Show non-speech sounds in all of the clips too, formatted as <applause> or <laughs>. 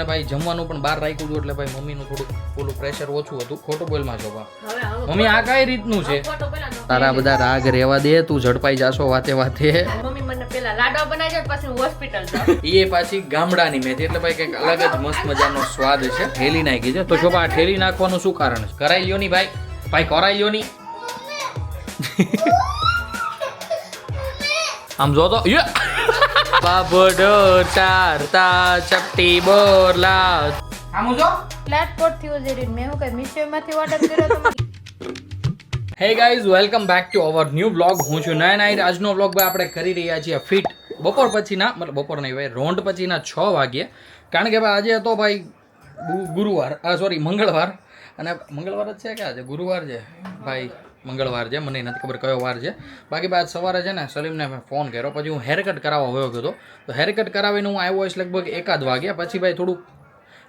અને ભાઈ જમવાનું પણ બહાર રાખ્યું હતું એટલે ભાઈ મમ્મીનું થોડું પેલું પ્રેશર ઓછું હતું. ખોટું બોલમાં છો મમ્મી આ કઈ રીતનું છે? તારા બધા રાગ રેવા દે તું ઝડપાઈ જાશો વાતે વાતે. મમ્મી મને પેલા લાડવા બનાવી જાય પછી હોસ્પિટલ જાઉં. <laughs> એ પાછી ગામડાની મેથી એટલે ભાઈ કંઈક અલગ જ મસ્ત મજાનો સ્વાદ છે. ઠેલી નાખી છે. તો જો આ ઠેલી નાખવાનું શું કારણ છે? કરાઈ લ્યો ની ભાઈ. ભાઈ કરાઈ લ્યો ની. આમ જો તો યે! બાબડો ચારતા ચપટી બોરલા આમ જો. ફ્લેટથી ઉજેરીને મેં હું કઈ મીશોમાંથી ઓર્ડર કર્યો તો hey guys welcome back to our new blog હું છું નયન આહિર. આજનો બ્લોગ આપણે કરી રહ્યા છીએ ફિટ બપોર પછીના મતલબ બપોર નહીં ભાઈ રોંડ પછીના છ વાગ્યે. કારણ કે ભાઈ આજે હતો ભાઈ ગુરુવાર સોરી મંગળવાર. અને મંગળવાર જ છે કે આજે? ગુરુવાર છે. ભાઈ મંગળવાર છે, મને નથી ખબર કયો વાર છે. બાકી બાદ સવારે છે ને સલીમને ફોન કર્યો, પછી હું હેરકટ કરાવવા ગયો હતો. તો હેરકટ કરાવીને હું આવ્યો હોઈશ લગભગ એકાદ વાગ્યા, પછી ભાઈ થોડુંક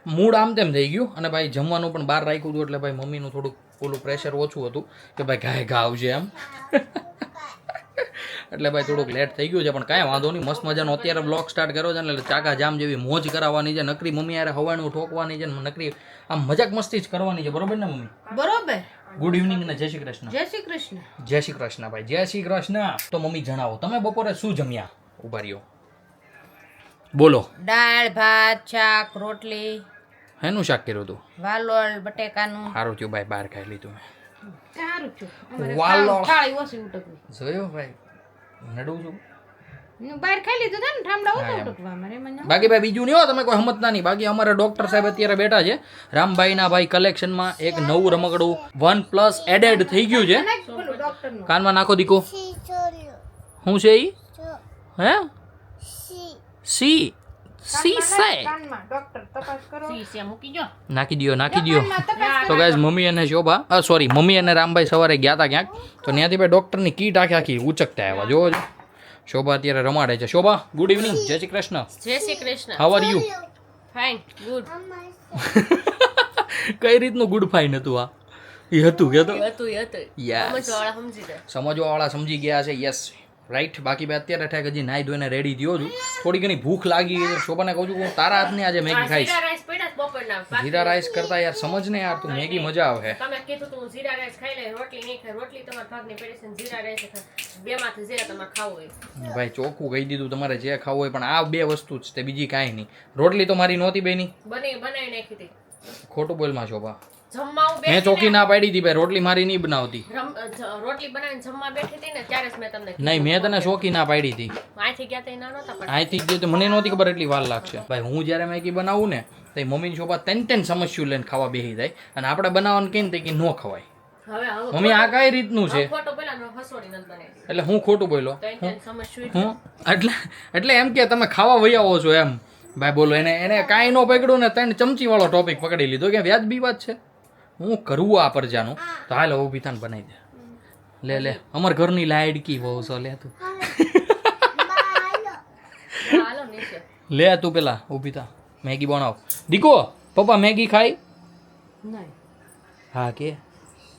મૂડ આમ તેમ થઈ ગયું અને ભાઈ જમવાનું પણ બહાર રાખ્યું હતું એટલે ભાઈ મમ્મીનું થોડુંક પેલું પ્રેશર ઓછું હતું કે ભાઈ ગાય ગાવજે એમ. <laughs> એટલે ભાઈ થોડુંક લેટ થઈ ગયું છે, પણ કાંઈ વાંધો નહીં, મસ્ત મજાનો અત્યારે બ્લોગ સ્ટાર્ટ કર્યો છે ને એટલે ચાકા જામ જેવી મોજ કરાવવાની છે, નકરી મમ્મી યારે હવાનું ઠોકવાની છે નકરી આમ મજાક મસ્તી જ કરવાની છે, બરોબર ને મમ્મી? બરોબર. ગુડ ઇવનિંગ ને જય શ્રી કૃષ્ણ. જય શ્રી કૃષ્ણ. જય શ્રી કૃષ્ણ ભાઈ જય શ્રી કૃષ્ણ. તો મમ્મી જણાવો તમે બપોરે શું જમ્યા? ઊભા રહ્યો. બોલો. દાળ ભાત શાક રોટલી. હેનું શાક કર્યું હતું? વાલોળ બટેકાનું. સારું થયું ભાઈ બહાર ખાઈ લીધું સારું થયું. વાલોળ. જોયો ભાઈ નડું છું. બાકી ભાઈ બીજું નહીં હો તમે કોઈ સમજતા નહીં. બાકી અમારા ડોક્ટર સાહેબ અત્યારે બેઠા છે. રામભાઈના ભાઈ કલેક્શનમાં એક નવું રમકડું વન પ્લસ એડેડ થઈ ગયું છે. કાનમાં નાખો દીકો. શું છે ઈ? હે? સી સી સે કાનમાં. ડોક્ટર તપાસ કરો. શીશિયા મૂકી જો નાખી દ્યો નાખી દો તો ગાઈઝ મમ્મી અને શોભા સોરી મમ્મી અને રામભાઈ સવારે ગયા હતા ક્યાંક. તો ત્યાંથી ભાઈ ડૉક્ટરની કીટ આખી આખી ઉચકતા આવ્યા. જોવો શોભા અત્યારે રમાડે છે. શોભા ગુડ ઇવનિંગ જય શ્રી કૃષ્ણ. જય Shri Krishna. How are you fine good કઈ રીતનું ગુડ ફાઇન હતું આ? એ હતું કે તો? સમજી સમજવાવાળા સમજી ગયા છે યસ રાઈટ બાકી બે અત્યારે ઠેક હજી નાઈ ધોઈને રેડી થયો છું. થોડી ઘણી ભૂખ લાગી ગઈ શોભાને કહું છું હું તારા હાથની આજે મેગી ખાઈશ. જીરા રાઈસ કરતા યાર સમજ ને યાર તું મેગી મજા આવે. તમે કીધું તું જીરા રાઈસ ખાઈ લે રોટલી નહીં ખાય રોટલી તમારા ભાગની પડી છે જીરા રાઈસ બે માંથી જીરા તમારે ખાવું હોય. ભાઈ ચોખ્ખું કહી દીધું તમારે જે ખાવું હોય પણ આ બે વસ્તુ જ તે બીજી કાંઈ નહીં. રોટલી તો મારી નહોતી બેની. બની બનાવી નાખી હતી. ખોટું બોલમાં શોભા મેં ચોકી ના પાડી હતી ભાઈ રોટલી મારી નહીં બનાવતી. રોટલી બનાવીને જમવા બેઠી હતી ને ત્યારે જ મેં તમને નહીં મેં તને ચોકી ના પાડી હતી. અહીંથી ગયા તો ના નહોતા અહીંથી ગયો તો મને નહોતી ખબર એટલી વાર લાગશે. ભાઈ હું જ્યારે મેગી બનાવું ને તો મમ્મીની શોભા ત્રણ ત્રણ સમસ્યું લઈને ખાવા બેસી જાય. અને આપણે બનાવવાનું કહીને તો કે ન ખવાય. મમ્મી આ કઈ રીતનું છે? એટલે હું ખોટું બોલ્યો? હું? એટલે એટલે એમ કે તમે ખાવા વહી આવો છો એમ. ભાઈ બોલો એને એને કાંઈ ન પકડ્યું ને ત્રણ ચમચી વાળો ટોપિક પકડી લીધો. કે વ્યાજબી વાત છે? હું કરવું આ પરજાનું? તો હાલ ઊભી થાને બનાવી દે. લે લે અમાર ઘરની લાડકી બહુ છો લે તું. લે તું પેલા ઊભી થા. મેગી બનાવ. દીકો પપ્પા મેગી ખાઈ હા કે.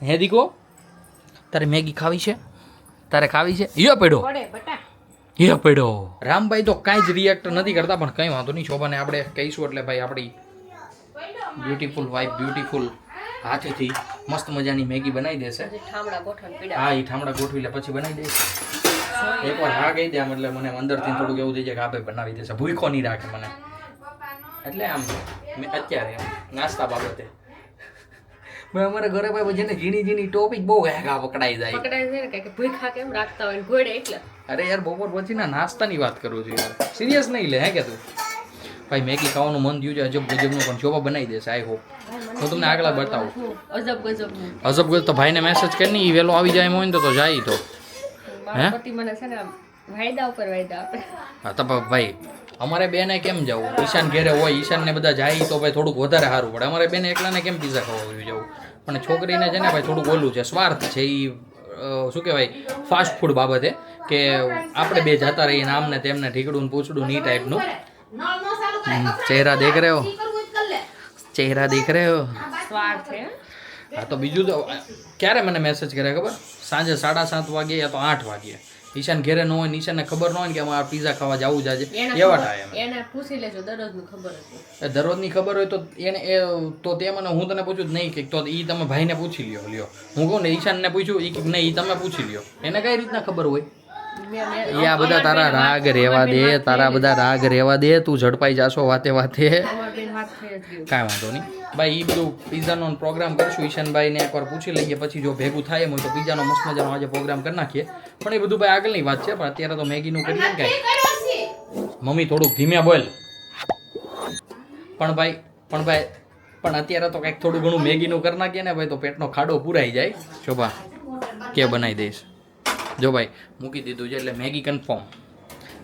હે દીકો તારે મેગી ખાવી છે? તારે ખાવી છે? યો પેડો. પડે યો પડ્યો રામભાઈ તો કાંઈ જ રિએક્ટ નથી કરતા પણ કંઈ વાંધો નહીં શોભાને આપણે કહીશું એટલે ભાઈ આપણી બ્યુટીફુલ વાઇફ બ્યુટીફુલ હાથેથી મસ્ત મજાની મેગી બનાવી દેશે. પીડા. હા એ ઠામડા ગોઠવી લે પછી બનાવી દેશે એકવાર હા કહી દે મતલબ મને અંદરથી થોડુંક એવું થઈ જાય કે આ ભાઈ બનાવી દેશે. ભૂખો નહીં રાખે મને. એટલે આમ મેં અત્યારે નાસ્તા બાબતે. મેં અમારા ઘરે ભાઈ જેને ઝીણી ઝીણી ટોપિક બહુ હેગા પકડાઈ જાય. પકડાઈ જાય ને કે ભૂખા કેમ રાખતા હોય ઘોડે એટલે. અરે યાર બપોર પછી ના નાસ્તાની વાત કરું છું યાર. સિરિયસ નહીં લે હે કે તું? ભાઈ મેગી ખાવાનું મન થયું છે અજબ ગજબનું પણ શોભા બનાવી દેશે આઈ હોપ હું તમને આગળ બતાવું. અજબ ગજબ અજબ ગજબ તો ભાઈને મેસેજ કરી એ વહેલો આવી જાય એમ હોય ને તો તો જાય તો. હે? પતિ મને છે ને વાયદા ઉપર વાયદા આપે. હા તો ભાઈ અમારે બેને કેમ જવું? ઈશાન ઘેરે હોય ઈશાનને બધા જાય તો ભાઈ થોડુંક વધારે સારું પડે. અમારે બેને એકલાને કેમ પીઝા ખાવા જવું? પણ છોકરીને છે ને ભાઈ થોડુંક ઓલું છે સ્વાર્થ છે એ શું કહેવાય ફાસ્ટ ફૂડ બાબતે કે આપણે બે જતા રહીએ આમને તેમને ઢીકડું પૂછડું ની ટાઈપનું ચહેરા દેખ રહ્યો? ચહેરા દેખ રહ્યો? હા? તો બીજું તો ક્યારે મને મેસેજ કર્યા ખબર? સાંજે સાડા સાત વાગે યા તો આઠ વાગે ઈશાન ઘેરે ન હોય ને ઈશાનને ખબર ન હોય ને કે અમારે પીઝા ખાવા જવું જ આજે. એને એવા ખબર- એને પૂછી લેજો દરરોજનું ખબર હતી એ દરરોજની ખબર હોય તો એને એ તો તે મને હું તને પૂછું જ નહીં કે તો એ તમે ભાઈને પૂછી લ્યો લ્યો. હું કહું ને ઈશાનને પૂછ્યું એ કે નહીં તમે પૂછી લ્યો. એને કઈ રીતના ખબર હોય? એ આ બધા તારા રાગ રેવા દે, તારા બધા રાગ રેવા દે, તું ઝડપાઈ જાશો વાતે વાતે. કાંઈ વાંધો નહીં. ભાઈ એ બધું પીઝાનો પ્રોગ્રામ કરશું ઈશાનભાઈને એકવાર પૂછી લઈએ, પછી જો ભેગું થાય એમ હોય તો પીઝાનો મસ્ત મજાનો આજે પ્રોગ્રામ કરી નાખીએ. પણ એ બધું ભાઈ આગળની વાત છે, પણ અત્યારે તો મેગીનું કરીએ ને કાંઈ. મમ્મી, થોડુંક ધીમે બોલ. પણ ભાઈ પણ ભાઈ, પણ અત્યારે તો કંઈક થોડું ઘણું મેગીનું કરી નાખીએ ને ભાઈ, તો પેટનો ખાડો પૂરાઈ જાય. શોભા, કે બનાવી દઈશ? જો ભાઈ મૂકી દીધું છે એટલે મેગી કન્ફર્મ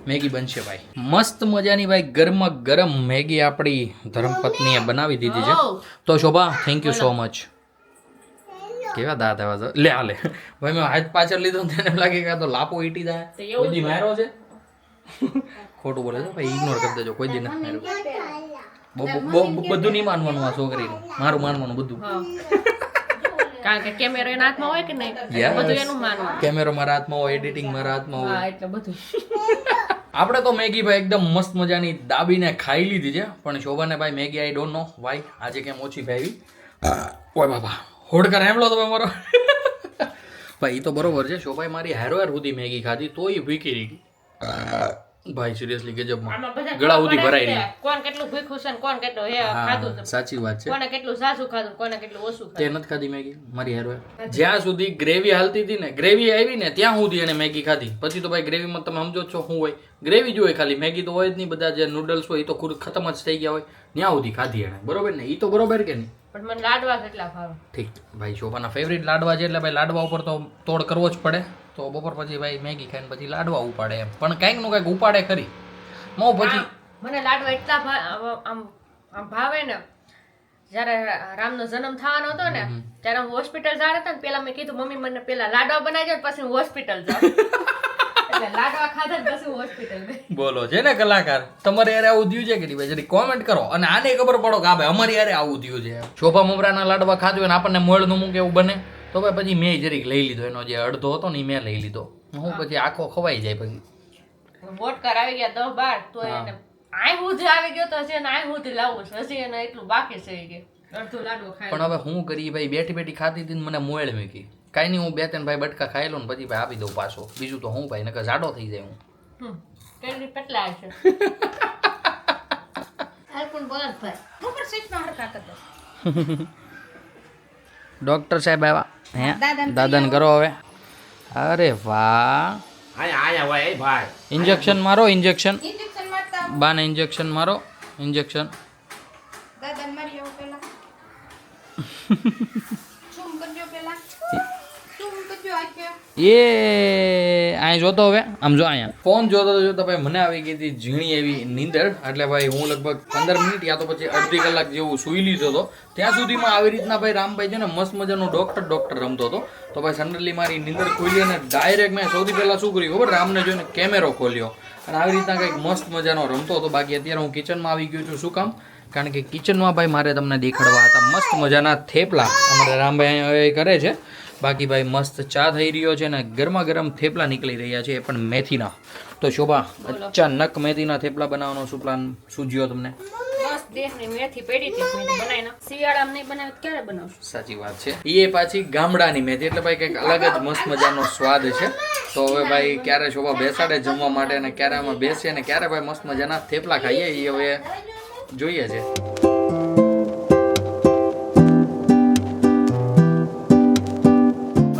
મેગી બનશે ભાઈ. મસ્ત મજાની ભાઈ ગરમ ગરમ મેગી આપણી ધર્મપત્નીએ બનાવી દીધી છે. તો Shobha thank you so much કેવા દાંત આવા લે આ લે. ભાઈ મેં હાથ પાછળ લીધો તેને લાગે કે આ તો લાપો ઈટી જાય. દી માર્યો છે? ખોટું બોલે છે ભાઈ ઇગ્નોર કરી દેજો કોઈ દી ના માર્યો. બધું નહીં માનવાનું આ છોકરીનું. મારું માનવાનું બધું. કારણ કે કેમેરો એના હાથમાં હોય કે નહીં? બધું એનું માનવું કેમેરો મારા હાથમાં હોય એડિટિંગ મારા હાથમાં હોય. એટલે બધું. આપણે તો મેગી ભાઈ એકદમ મસ્ત મજાની દાબીને ખાઈ લીધી છે. પણ શોભાને ભાઈ Maggi I don't know why આજે કેમ ઓછી ભાઈ ઓય બાબા હોડકર હેમલો તમે મારો ભાઈ એ તો બરોબર છે. શોભાઈ મારી હેરો હેર સુધી મેગી ખાધી તોય વીકી રહી ભાઈ સિરિયસલી ગજબમાં ગળા સુધી ભરાઈ રહી કોણ કેટલું ભૂખ્યું છે ને કોણ કેટલું હે ખાધું છે. સાચી વાત છે. કોને કેટલું સાસુ ખાધું કોને કેટલું ઓછું તે નથી ખાધી મેગી? મારી હારો જ્યાં સુધી ગ્રેવી હાલતી હતી ને ગ્રેવી આવી ને ત્યાં સુધી એને મેગી ખાધી. પછી તો ભાઈ ગ્રેવીમાં તમે સમજો છો શું હોય. ગ્રેવી જ હોય ખાલી મેગી તો હોય જ નહીં બધા જે નૂડલ્સ હોય એ તો ખુદ ખતમ જ થઈ ગયા હોય. ત્યાં સુધી ખાધી એને. બરોબર ને? એ તો બરોબર કે નહીં? પણ મને લાડવા કેટલા ભાવે? ઠીક ભાઈ શોભાના ફેવરિટ લાડવા છે એટલે ભાઈ લાડવા ઉપર તો તોડ કરવો જ પડે. તો બપોર પછી ભાઈ મેગી ખાઈને પછી લાડવા ઉપાડે એમ. પણ કંઈકનું કંઈક ઉપાડે ખરી. મો પછી મને લાડવા એટલા આમ આમ ભાવે ને. જ્યારે રામનો જન્મ થવાનો હતો ને ત્યારે હું હોસ્પિટલ જવા હતા ને પેલા મેં કીધું મમ્મી મને પેલા લાડવા બનાવી દે પછી હું હોસ્પિટલ જાઉં. <laughs> લાડવા ખાધા પછી હોસ્પિટલ બોલો છે ને કલાકાર? તમારે યારે આવું થયું છે કે નહીં? જરી કોમેન્ટ કરો. અને આને ખબર પડો કે આ ભાઈ અમારી યારે આવું થયું છે. શોભા મમરાના લાડવા ખાધું અને આપણને મોળનું મૂકે એવું બને. તો ભાઈ પછી મેં જરીક લઈ લીધો. એનો જે અડધો હતો ને એ મેં લઈ લીધો. હું પછી આખો ખવાઈ જાય પછી. વોટ આવી ગયા દસ બાર તો એને આય સુધી આવી ગયો તો હજી એને આય સુધી લાવવું છે. હજી એને એટલું બાકી છે કે. અડધું લાડવો ખાય પણ હવે હું કરી ભાઈ બેઠી બેઠી ખાતી હતી ને મને મોયળ મૂકી. કાંઈ નહીં હું બે ત્રણ ભાઈ બટકા ખાઈ લઉં પછી ભાઈ આપી દઉં પાછો. બીજું તો હું ભાઈ નકર જાડો થઈ જાય હું. કેટલા છે <laughs> ડોક્ટર સાહેબ આવ્યા હે? દાદાને દાદાને કરો હવે. અરે વાહ. આયા આયા હોય એ ભાઈ. ઇન્જેક્શન મારો ઇન્જેક્શન ઇન્જેક્શન બાને ઇન્જેક્શન મારો ઇન્જેક્શન <laughs> એ અહીં જોતો હવે. આમ જો અહીંયા ફોન જોતો તો જોતો ભાઈ મને આવી ગઈ હતી ઝીણી એવી નીંદર. એટલે ભાઈ હું લગભગ પંદર મિનિટ યા તો પછી અડધી કલાક જેવું સૂઈ લીધો હતો ત્યાં સુધીમાં આવી રીતના ભાઈ રામભાઈ છે ને મસ્ત મજાનો ડોક્ટર ડોક્ટર રમતો હતો. તો ભાઈ સડનલી મારી નીંદર ખોલી અને ડાયરેક્ટ મેં સૌથી પહેલાં શું કર્યું ખબર? રામને જોઈને કેમેરો ખોલ્યો. અને આવી રીતના કંઈક મસ્ત મજાનો રમતો હતો. બાકી અત્યારે હું કિચનમાં આવી ગયો છું. શું કામ? કારણ કે કિચનમાં ભાઈ મારે તમને દેખાડવા હતા. મસ્ત મજાના થેપલા અમારે રામભાઈ અહીંયા કરે છે. બાકી ભાઈ મસ્ત ચા થઈ રહ્યો છે ને ગરમા ગરમ થેપલા નીકળી રહ્યા છે એ પણ મેથીના. તો શોભા અચાનક મેથીના થેપલા બનાવવાનો શું પ્લાન સૂજ્યો તમને? સાચી વાત છે. એ પાછી ગામડાની મેથી એટલે ભાઈ કંઈક અલગ જ મસ્ત મજાનો સ્વાદ છે. તો હવે ભાઈ ક્યારે શોભા બેસાડે જમવા માટે અને ક્યારે અમે બેસીએ અને ક્યારે ભાઈ મસ્ત મજાના થેપલા ખાઈએ એ હવે જોઈએ છે.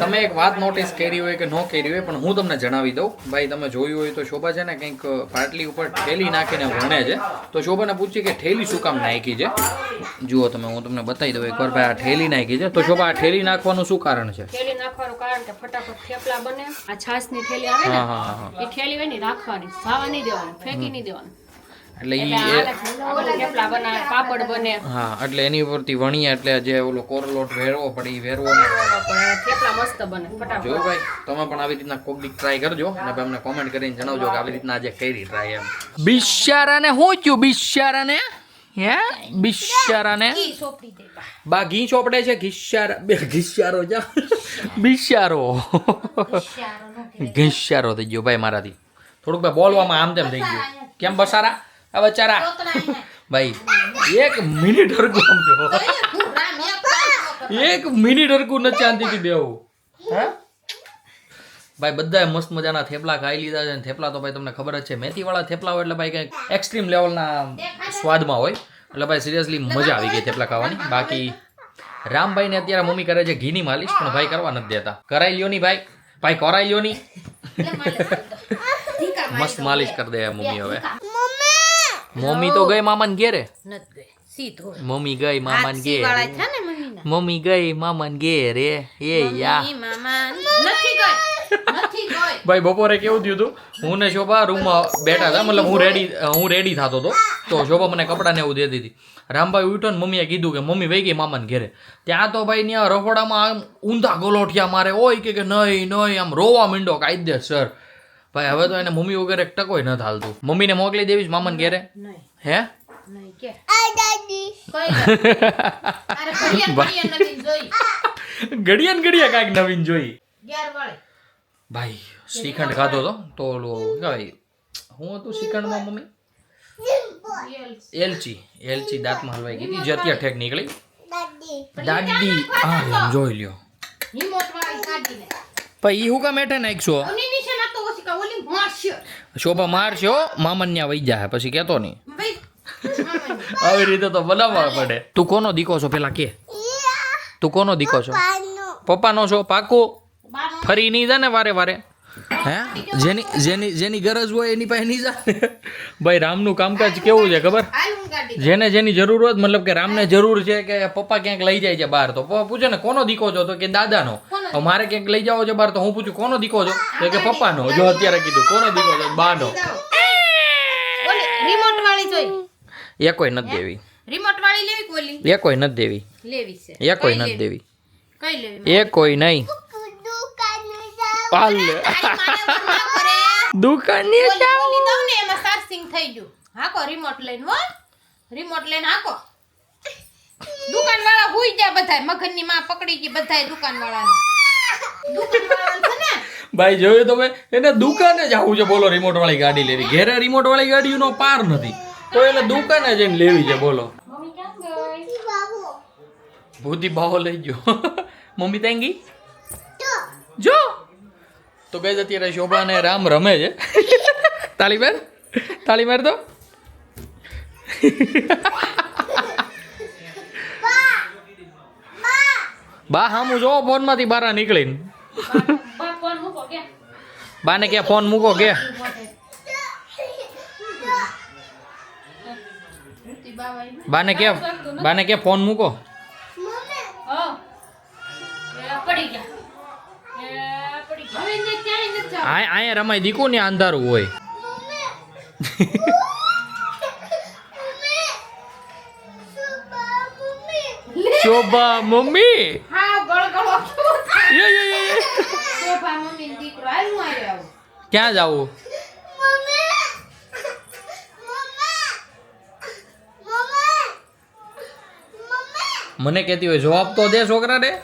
તમે એક વાત નોટિસ કરી હોય કે ન કરી હોય પણ હું તમને જણાવી દઉં. ભાઈ તમે જોયું હોય તો શોભા છે ને કંઈક પાટલી ઉપર ઠેલી નાખીને વણે છે. તો શોભાને પૂછ્યું કે ઠેલી શું કામ નાખી છે? જુઓ તમે હું તમને બતાવી દઉં એકવાર ભાઈ આ ઠેલી નાખી છે. તો શોભા આ ઠેલી નાખવાનું શું કારણ છે? ઠેલી નાખવાનું કારણ કે ફટાફટ થેપલા બને. આ છાશની ઠેલી આવે ને એ ઠેલી હોય ને રાખવાની. સાવા નહીં દેવાની ફેંકી નહીં દેવાનું. એટલે ઈ પાપડ બને. હા એટલે એની ઉપરથી વણીએ એટલે જે ઓલો કોરલોટ વેરવો પડે એ વેરવો પણ થેપલા મસ્ત બને ફટાફટ. જો ભાઈ તમે પણ આવી રીતના કોક દી ટ્રાય કરજો અને ભાઈ અમને કોમેન્ટ કરીને જણાવજો કે આવી રીતના આજે કઈ ટ્રાય એમ. બિશારાને શું થયું? બિશારાને હે? ઈ દે. બા. ઘી ચોપડે છે? ઘિસ્યારા બે ઘિસ્યારો જા. બિશારો ઘિશારો ઘિસ્યારો થઈ ગયો ભાઈ મારાથી. થોડુંક ભાઈ બોલવામાં આમ તેમ થઈ ગયું. કેમ બસારા? આ. બચારા ભાઈ એક મિનિટ હરકું આમ જો હું રામ એક ન મિનિટ હરકું નથી શાંતિથી બેવું હે? ભાઈ બધાએ મસ્ત મજાના થેપલા ખાઈ લીધા છે અને થેપલા તો ભાઈ તમને ખબર જ છે મેથીવાળા થેપલા હોય એટલે ભાઈ કંઈક એક્સ્ટ્રીમ લેવલના સ્વાદમાં હોય. એટલે ભાઈ સિરિયસલી મજા આવી ગઈ થેપલા ખાવાની. બાકી રામભાઈને અત્યારે મમ્મી કરે છે ઘીની માલિશ પણ ભાઈ કરવા નથી દેતા. કરાઈ લ્યો ની ભાઈ. ભાઈ કરાઈ લ્યો ની. મસ્ત માલિશ કરી દે મમ્મી હવે. મમ્મી તો ગઈ મામાને ઘેરે. નથ ગઈ. સીધો. મમ્મી ગઈ મામાને ઘેરે. છે ને મમ્મીના. મમ્મી ગઈ મામાને ઘેરે. એ યા. નથી ગઈ. ભાઈ બપોરે કેવું થયું હતું? હું ને શોભા રૂમમાં બેઠા હતા. મતલબ હું રેડી હું રેડી થતો હતો. તો શોભા મને કપડાં ને એવું દેતી હતી. રામભાઈ ઉઠ્યો ને મમ્મીએ કીધું કે મમ્મી વહી ગઈ મામાને ઘેરે. ત્યાં તો ભાઈ ત્યાં રખોડામાં આમ ઊંધા ગોલોઠિયા મારે. હોય કે કે નહીં નહીં આમ રોવા મીંડો કાયદે સર. ભાઈ હવે તો એને મમ્મી વગર એક ટકોય ન હાલતું. મમ્મીને મોકલી દેવી મામન મામાને ઘેરે? હે? નહીં કે. કઈ ગઈ? અરે ઘડિયાળ ઘડિયાળ નથી જોઈ. ઘડિયા ઘડિયા કાંઈક નવીન જોઈ. ભાઈ શ્રીખંડ ખાધો તો તો ઓલું ભાઈ હું હતું શ્રીખંડમાં મમ્મી? એલચી એલચી દાંતમાં હલવાઈ ગઈ હતી જે અત્યારે ઠેક નીકળી. દાદી. હા જોઈ લ્યો. પછી ઈ હું કામ હેઠે નાખશો? મારશે. શોભા મારશો મામન ન્યા વઈ જાય પછી કેતો નહીં. આવી રીતે તો બનાવવા પડે. તું કોનો દીકો છો પેલા કે? તું કોનો દીકો છો? પપ્પાનો. છો? પાકો? ફરી નહીં જા ને વારે વારે. હે? જેની જેની જેની ગરજ હોય એની પાસે નહીં જાય ભાઈ રામનું કામકાજ કેવું છે ખબર? જેને જેની જરૂર હોય મતલબ કે રામને જરૂર છે કે પપ્પા ક્યાંક લઈ જાય છે બહાર તો પપ્પા પૂછે ને કોનો દીકો છો? તો કે દાદાનો. મારે ક્યાંક લઈ જાવ છે બહાર? તો હું પૂછું કોનો દીકો છો? તો કે પપ્પાનો. જો અત્યારે કીધું કોનો દીકો છો? બાનો. રિમોટ વાળી જોઈ. એ કોઈ નથી દેવી. રિમોટ વાળી લેવી કોલી એ કોઈ નથી દેવી. લેવી છે. એ કોઈ નથી દેવી. કઈ લેવી? એ કોઈ નહીં. હાલ લે. તારી માને એવું દુકાનની ઓલી ઓલી ને એમાં ચાર્જિંગ થઈ ગયું. હાકો રિમોટ લઈને હો. રિમોટ લઈને હાકો. દુકાન વાળા હુઈ ગયા બધાય. મગનની માં પકડી ગઈ બધાય દુકાન વાળાને દુકાન વાળા છે ને. ભાઈ જોયું તમે એને દુકાને જ આવું છે. બોલો રિમોટ વાળી ગાડી લેવી. ઘેરે રિમોટ વાળી ગાડીનો પાર નથી. તો એને દુકાને જઈને લેવી છે બોલો. ભૂતી ભાવો લઈ ગયો. <laughs> મમ્મી ત્યાં ગઈ? જો. તો ગઈ અત્યારે શોભા અને રામ રમે છે. તાળી મેર તાળી મેર તો? બા હામું જો ફોનમાંથી બહાર નીકળીને. બા બાને કે ફોન મૂકો કે? બાને કે બાને કે ફોન મૂકો? અહીંયા રમાય દીકુ ને અંધારું હોય. શોભા મમ્મી? ક્યાં જાવું? મને કહેતી હોય જવાબ તો દે છોકરાને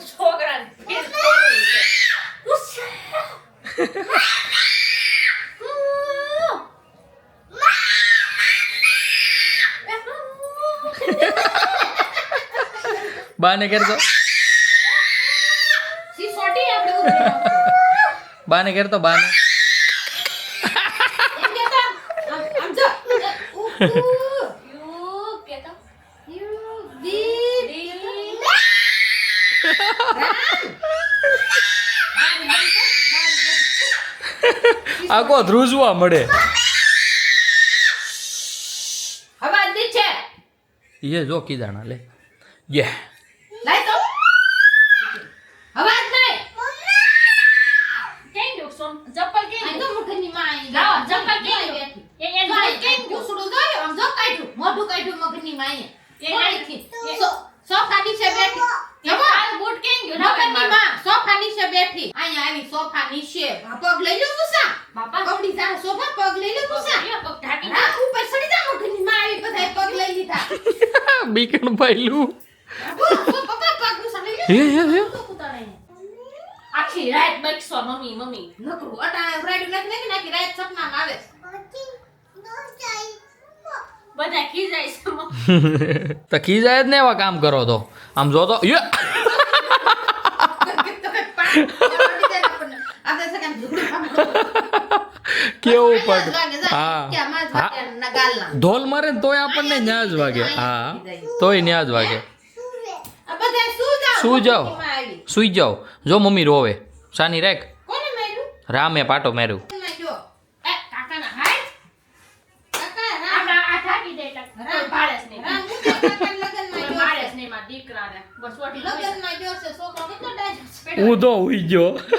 છોકરાને ફેર છોડવું છે. બાને કહેતો સી સોટી આપણે ઊભી રહો. બાને કહેતો બાને એમ કહેતા, આમ- આમ જો. ઉ. યુ કહેતો. યુ, દીપ. દી. આખો ધ્રુજવા મળે. એ જો કીધાણા લે યે તો. અવાજ નહીં. કેમ સોન? ચપ્પલ કેમ આ તો મુખની માં અહીં બેઠી. ચપ્પલ કેમ અહીં ગયું? બેઠી. એ- એ જો કેમ કેમ ગયું? આમ જો કાઢ્યું. મોઢું કાઢ્યું મગની માં એ મોઢેથી. સોફા નીચે બેઠી. એ કાળું બૂટ કેમ ગયું? મગની માં સોફા નીચે બેઠી અહીંયા આવી સોફા નીચે પગ લઈ લો પૂસા બાપા કવડી જા સોફા પગ લઈ લો પૂસા અહીંયા પગ ઢાંકી ઉપર સડી જા મગની માં આવી બધાય પગ લઈ લીધા <laughs> બીકણ પાયલું પપ્પા પગ લઈ હે હે હે. આખી રાત બકસો મમ્મી મમ્મી. નકરું ઉરાડ્યું નથી નાખી નાખી રાત સપનામાં આવે બધા ખીજાય છે <laughs> તો ખીજાય જ ને એવા કામ કરો તો. આમ જો તો. કેવું પડ હા. ધોલ મારે ને તોય આપણને ન્યાજ વાગે. હા. તોય ન્યાજ વાગે. આ જાઓ. સુઈ જાઓ. જો મમ્મી રોવે. સાની રેક રામે પાટો મેર્યું. છે. મારા છે. છે. તો ઉઈ ગયો. છે.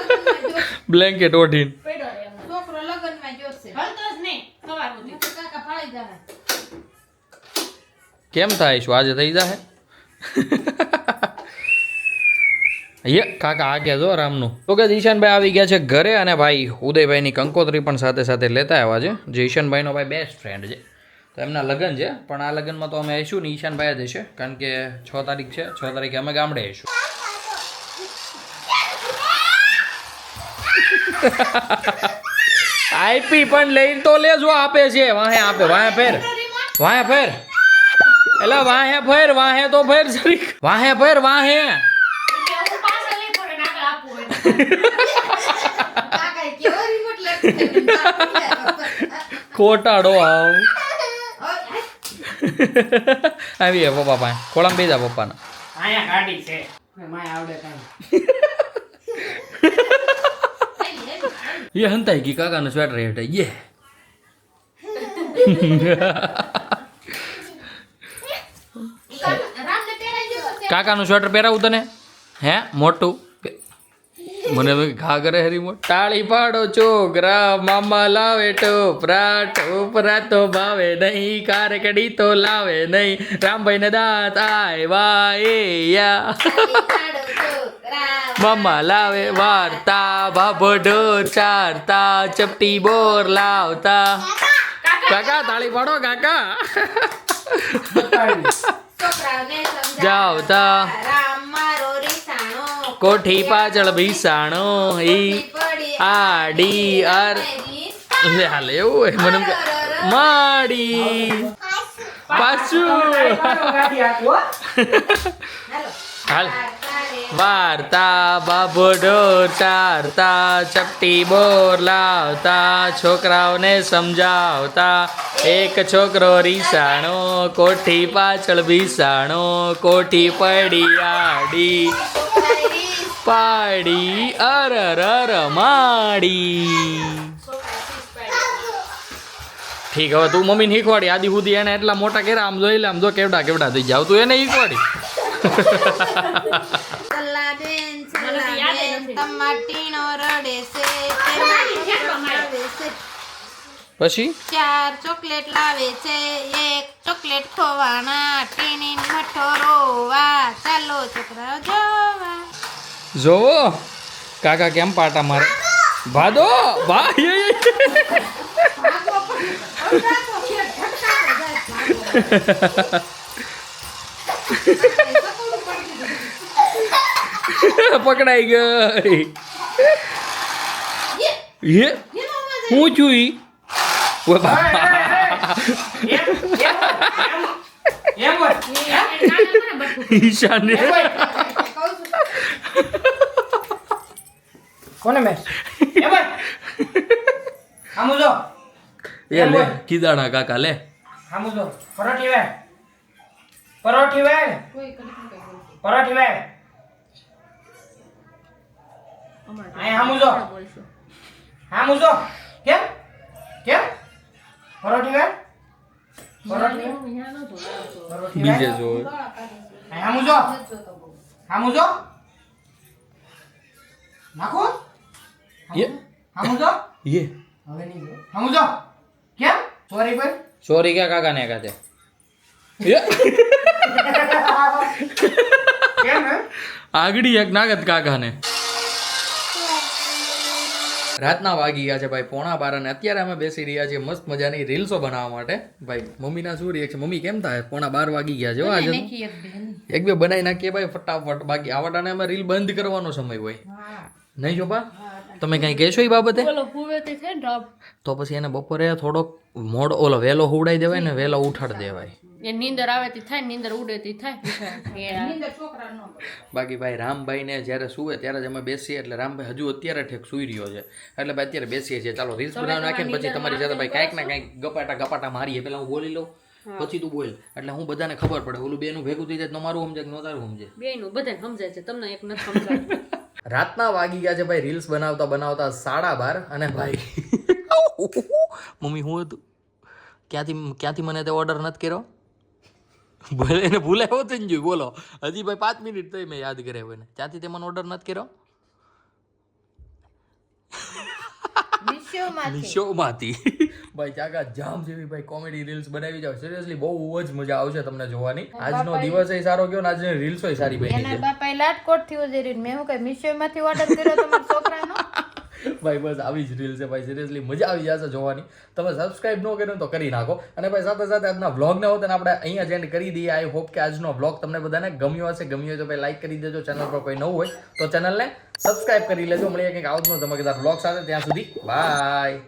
બ્લેન્કેટ ઓઢીને. પડ્યો રહે એમને. છોકરો લગનમાં ગયો હલતો જ નહીં સવાર સુધી. કાકા ફાળી જાય. કેમ થાય શું આજે થઈ જાય યે, કાકા, આ કે જો રામનું? તો કે ઈશાનભાઈ આવી ગયા છે ઘરે અને ભાઈ ઉદયભાઈની કંકોત્રી પણ સાથે સાથે લેતા આવ્યા છે. જે ઈશાનભાઈનો ભાઈ બેસ્ટ ફ્રેન્ડ છે. તો એમના લગ્ન છે, પણ આ લગ્નમાં તો અમે આવીશું ને ઈશાનભાઈ જ હશે, કારણ કે છ તારીખ છે, છ તારીખે અમે ગામડે આવીશું. <laughs> આઈપી પણ લઈ તો લેજો, આપે છે. વાહે આપે, વાહે ફેર. વાહે ફેર. એલા, વાહે ફેર, વાહે તો ફેર, જરીક. વાહે ફેર, વાહે એટલે હું પાછળ નહીં પડે ને આગળ આપવું હોય. કાકાએ કેવો remote લેતો છે. <laughs> ખોટાડો આવ <laughs> આવી પપ્પા પાસે. ખોળામાં બેજા પપ્પાના. અહીંયા ગાડી છે. માય આવડે કાંઈ. એ હંતાઈ ગઈ કાકાનો સ્વેટર હેઠે યે. <laughs> કાકાનું સ્વેટર પહેરાવું તને? હે મોટું? મને હવે કે ઘા કરે હરી મોટ તાળી પાડો છોકરા મામા લાવે ટોપરા ટોપરા તો ભાવે નહીં કારકડી તો લાવે નહીં. રામભાઈ ને દાંત આવ્યા એ યા. મામા લાવે વાર્તા ભાભડો ચારતા ચપટી બોર લાવતા. કાકા તાળી પાડો કાકા. જાવતા. રામ મારો રીસાણો. કોઠી પાછળ ભીસાણો ઈ આડી અર લે હાલે એવું હોય મને માડી. પાછું. <laughs> હાલો. વાર્તા બાબડો ચારતા ચપટી બોર લાવતા, છોકરાઓને સમજાવતા, એક છોકરો રીસાણો, કોઠી પાછળ ભીસાણો કોઠી પડી આડી, પાડી અર અર માડી. ઠીક, હવે તું મમ્મીને શીખવાડી. આદિ સુધી એને એટલા મોટા કર્યા, આમ જોઈ લે, આમ જો કેવડા કેવડા થઈ જાવ તું એને શીખવાડી. <laughs> રડે છે. પછી? ચાર ચોકલેટ લાવે છે એક ચોકલેટ ખોવાના ટીની મઠો રોવા. ચાલો છોકરાઓ જોવા. જોવો. કાકા કેમ પાટા મારે? ભાદો! ભાઈ <laughs> ભાગો પણ અડધાતો છે, ઢગકાતો જાય, ભાગો. સકુડું પડી ગયું. પકડાઈ ગઈ યે, હે હું છું ઈ ઈશાને. કોને મેં એ લે કીદાણા કાકા લે પરોઠી વે પરોઠી વે. પરોઠી વે અહીં આમ જો. આમ જો. કેમ? કેમ? પરોઠી વે પરોઠી? બીજે જો અહીં આમ જો. નથી જોતો બહુ. આમ જો. નાખો? યે. આમ જો. યે. હવે નહીં જો. આમ જો. કેમ? સોરી ભાઈ સોરી ક્યાં કાકા ને કાતે યે. <laughs> કેમ હે આગળી એક નાગત કાકાને. રાતના વાગી ગયા છે ભાઈ પોણા બાર અને અત્યારે અમે બેસી રહ્યા છીએ મસ્ત મજાની રીલ્સો બનાવવા માટે. ભાઈ મમ્મીના શું રિએક્શન મમ્મી કેમ થાય? પોણા બાર વાગી ગયા છે આજે એક બે બનાવી નાખીએ ભાઈ ફટાફટ. બાકી આવાડાને અમે રીલ બંધ કરવાનો સમય હોય. નહીં જોબા તમે કઈ કહેશો એ બાબતે? ને તો પછી એને બપોરે થોડોક મોડ ઓલો વહેલો હુવડાઈ દેવાય ને વહેલો ઉઠાડી દેવાય. એ નીંદર આવેથી થાય નીંદર ઉડેતી થાય. નીંદર છોકરા નો બાકી ભાઈ રામભાઈને જ્યારે સુવે ત્યારે જ અમે બેસીએ એટલે રામભાઈ હજુ અત્યારે ઠેક સુઈ રહ્યો છે. એટલે ભાઈ અત્યારે બેસીએ છીએ. ચાલો રીલ્સ બનાવી નાખીને પછી તમારી સાથે ભાઈ કાંઈક ના કાંઈક ગપાટા ગપાટા મારીએ. પેલા હું બોલી લઉં પછી તું બોલ. એટલે હું બધાને ખબર પડે. ઓલું બેનું ભેગું થઈ જાય તો મારું સમજે કે ન તારું બે નું બધાને સમજાય છે. તમને એક નથી સમજાય <laughs> રાતના વાગી ગયા છે ભાઈ રીલ્સ બનાવતા બનાવતા સાડા બાર અને ભાઈ <laughs> મમ્મી હું હતું? ક્યાંથી ક્યાંથી મને તે ઓર્ડર નથી કર્યો? બોલે એને ભૂલાયો તો જોયું. બોલો. હજી ભાઈ પાંચ મિનિટ થઈ મેં યાદ કર્યા હોય ને. ત્યાંથી તે મને ઓર્ડર નથી કર્યો? શોમાંથી ભાઈ ચાકા જામ જેવી ભાઈ કોમેડી રીલ્સ બનાવી જાવ સિરિયસલી બહુ જ મજા આવશે તમને જોવાની. આજનો દિવસ સારો ગયો ને આજની રીલ્સો સારી બની એના લાટકોટથી ઉજેરી મેં હું કઈ મિશો માંથી ઓર્ડર કર્યો તમારા છોકરાનો? ભાઈ, બસ આવી જ રીલ છે ભાઈ સિરિયસલી મજા આવી જશે જોવાની. તમે સબસ્ક્રાઇબ ન કર્યું તો કરી નાખો. અને ભાઈ, સાથે સાથે આજના વ્લોગ હોય હોત આપણે અહીંયા જ end કરી દઈએ. આઈ હોપ કે આજનો વ્લોગ તમને બધાને ગમ્યો હશે. ગમ્યો તો ભાઈ લાઈક કરી દેજો. ચેનલ પર કોઈ નવું હોય તો ચેનલને સબસ્ક્રાઇબ કરી લેજો. મળીએ કંઈક આવતનો ધમાકેદાર વ્લોગ સાથે. ત્યાં સુધી બાય